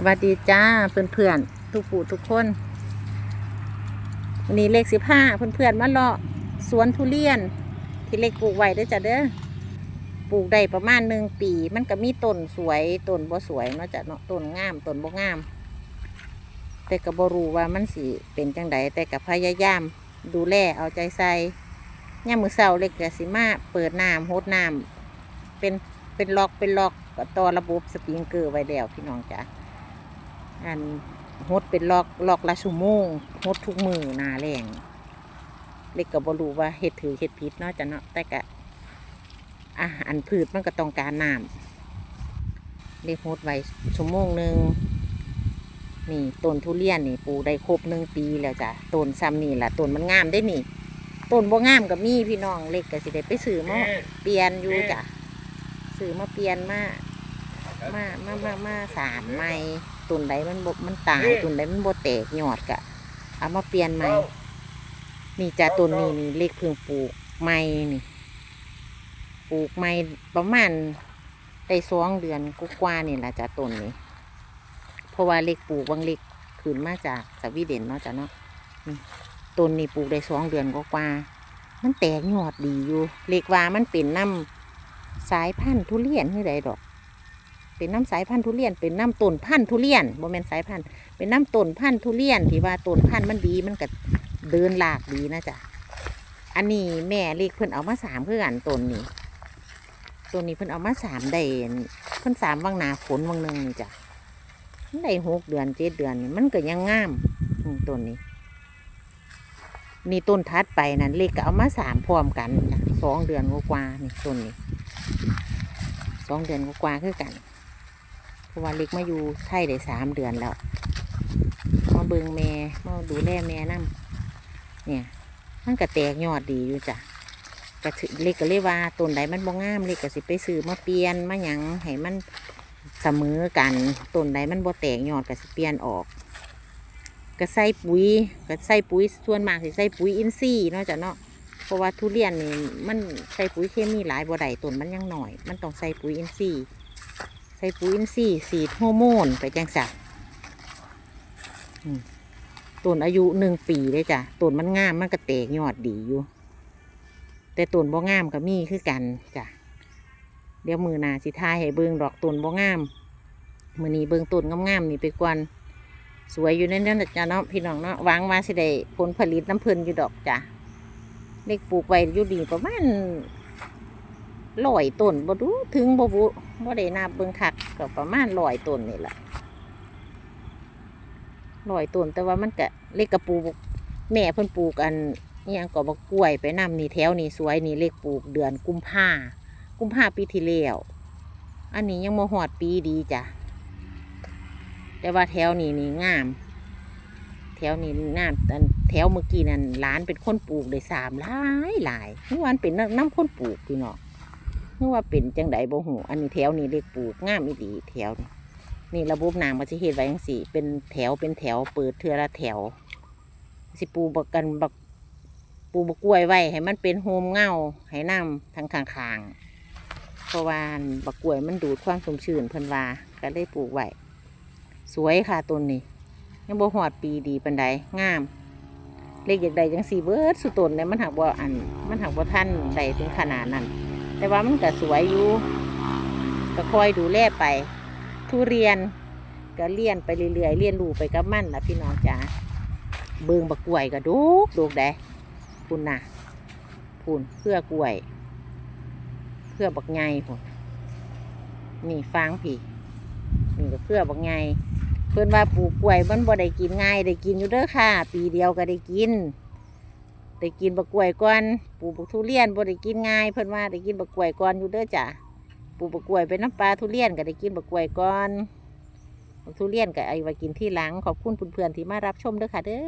สวัสดีจ้าเพื่อนๆทุกปู่ทุกคน วันนี้เลขสิบห้าเพื่อนๆมาเลาะสวนทุเรียน ที่เล็กปลูกไว้เด้จ้ะเด้อปลูกได้ประมาณหนึ่งปี มันก็มีต้นสวยต้นบ่สวยเนาะจ้ะเนาะต้นงามต้นบ่งาม แต่ก็บ่รู้ว่ามันสิเป็นจังไดแต่ก็พยายาม ดูแลเอาใจใส่ย่ามมือเช้าเล็กก็สิมาเปิดน้ำโฮดน้ำเป็นเป็นล็อกเป็นล็อกต่อระบบสปริงเกอร์ไว้แล้วพี่น้องจ้ะ อันฮดเป็นลอกลอกละชั่วโมงฮดทุกมือหนาแรงเล็กก็บ่รู้ว่าเฮ็ดถือเฮ็ดผิดเนาะจะเนาะแต่ก็อะอันพืชมันก็ต้องการน้ำเล็กฮดไว้ชั่วโมงหนึ่งนี่ต้นทุเรียนนี่ปูได้ครบหนึ่งปีแล้วจ้ะต้นซ้ำนี่แหละต้นมันงามได้นี่ต้นบ่งามก็มีพี่น้องเล็กก็สิได้ไปซื้อมาเปลี่ยนอยู่จ้ะซื้อมาเปลี่ยนมา มามามามาสามไม้ตุนใดมันบมันตายตุนใดมันบแตกยอดกะเอามาเปลี่ยนใหม่นี่จ้าต้นนี้นี่เล็กเพิ่งปลูกใหม่นี่ ปลูกใหม่ประมาณได้สองเดือนกว่าๆนี่แหละจ้าต้นนี้เพราะว่าเล็กปลูกบางเล็กขึ้นมาจากสวีเดนเนาะจ้าเนาะนี่ต้นนี้ปลูกได้สองเดือนกว่าๆมันแตกยอดดีอยู่ เล็กว่ามันเป็นน้ำสายพันธุ์ทุเรียนที่ใดดอก เป็นน้ำสายพันธุ์ทุเรียน เป็นน้ำต้นพันธุ์ทุเรียนโมเมนสายพันธุ์เป็นน้ำต้นพันธุ์ทุเรียนที่ว่าต้นพันธุ์มันดีมันก็เดินหลากดีนะจ๊ะอันนี้แม่เล็กเพิ่นเอามาสามเพื่อกันต้นนี้ต้นนี้เพิ่นเอามาสามได้เพิ่นสามวังนาฝนวังหนึ่งนี่จ้ะได้หกเดือนเจ็ดเดือนมันก็ยังงามต้นนี้นี่ต้นทัดไปนั่นเล็กก็เอามาสามพร้อมกันสองเดือนกว่านี่ต้นนี้สองเดือนกว่าคือกัน ราะว่าเล็กมาอยู่ไทยได้สามเดือนแล้วมาเบิงแม่มาดูแลแม่นํเนี่ยมันก็แตกยอดดีอยู่จ้ะก็ถือเล็กก็เลยว่าต้นใดมันบ่งามเล็กก็สิไปซื้อมาเปลี่ยนมาหยังให้มันเสมอกันต้นใดมันบ่แตกยอดก็สิเปลี่ยนออกก็ใส่ปุ๋ยก็ใส่ปุ๋ยส่วนมากสิใส่ปุ๋ยอินทรีย์เนาะจ้ะเนาะเพราะว่าทุเรียนนี่มันใส่ปุ๋ยเคมีหลายบ่ได้ต้นมันยังหน่อย มันต้องใส่ปุ๋ยอินทรีย์ ใส่ปุ๋ยอินทรีย์สีดฮอร์โมนไปจังสักต้นอายุหนึ่งปีเลยจ้ะต้นมันงามมันก็แตกยอดดีอยู่ แต่ต้นบ่งามก็มีคือกันจ้ะเดี๋ยวมือนาสิทายให้เบิงดอกต้นบ่งามมือนี้เบิงต้นงามๆนี่ไปกวนสวยอยู่ในนั้นจ้ะเนาะพี่น้องเนาะวางมาสิได้ผลผลิตน้ำเพลินอยู่ดอกจ้ะเล็กปลูกไว้อยู่ดีประมาณ ร้อยต้นบ่ดูถึงบ่บุบ่ได้นับเบิ่งคักก็ประมาณร้อยต้นนี่แหละร้อยต้นแต่ว่ามันก็เล็กกระปูแม่เพิ่นปลูกอันนี่ยังก็บักกล้วยไปนำนี่แถวนี่สวยนี่เล็กปลูกเดือนกุมภากุมภาปีที่แล้วอันนี้ยังบ่ฮอดปีดีจ้ะแต่ว่าแถวนี้นี่งาม แถวนี้งามอันแถวเมื่อกี้นั่นร้านเป็นคนปลูกได้สามหลายหลายนี่วันเป็นน้ำคนปลูกพี่น้อง เมื่อว่าเป็นจังไดบ่หูอันนี้แถวนี้เล็กปลูกงามอีดีแถวนี้นี่ระบบน้ำมันจะเฮ็ดไว้จังสี่ เป็นแถวเป็นแถวเปิดเทือละแถว สิปูบกันบักปูบักกล้วยไว้ให้มันเป็นโฮมเงาให้น้ำทางข้างๆเพราะว่าบักกล้วยมันดูดความชุ่มชื้นเพิ่นว่าก็เลยปลูกไว้สวยค่ะต้นนี้ยังบ่หอดปีดีปันใดงามเล็กอยากได้จังสี่เบิร์ดสุดต้นเนี่ยมันหักบ่าอัน มันหักบ่าท่านใดถึงขนาดนั้น แต่ว่ามันก็สวยอยู่ก็คอยดูแลไป ทุเรียนก็เลี้ยนไปเรื่อยๆเลี้ยนรูไปกับมันนะพี่น้องจ๋าเบิงบักกล้วยก็ดูกดูกได้พูนนะพูนเพื่อกล้วย เพื่อบักไงพูนนี่ฟางผีนี่ก็เพื่อบักไงเพื่อนว่าปลูกกล้วยมันบ่ได้กินง่ายได้กินอยู่เด้อค่ะ ปีเดียวก็ได้กิน ได้กินบักกล้วยก่อนปลูกบักทุเรียนบ่ได้กินง่ายเพิ่นว่าได้กินบักกล้วยก่อนอยู่เด้อจ้ะปลูกบักกล้วยเป็นน้ำปลาทุเรียนก็ได้กินบักกล้วยก่อนบักทุเรียนก็ไอ้ไว้กินที่หลังขอบคุณเพื่อนๆที่มารับชมเด้อค่ะเด้อ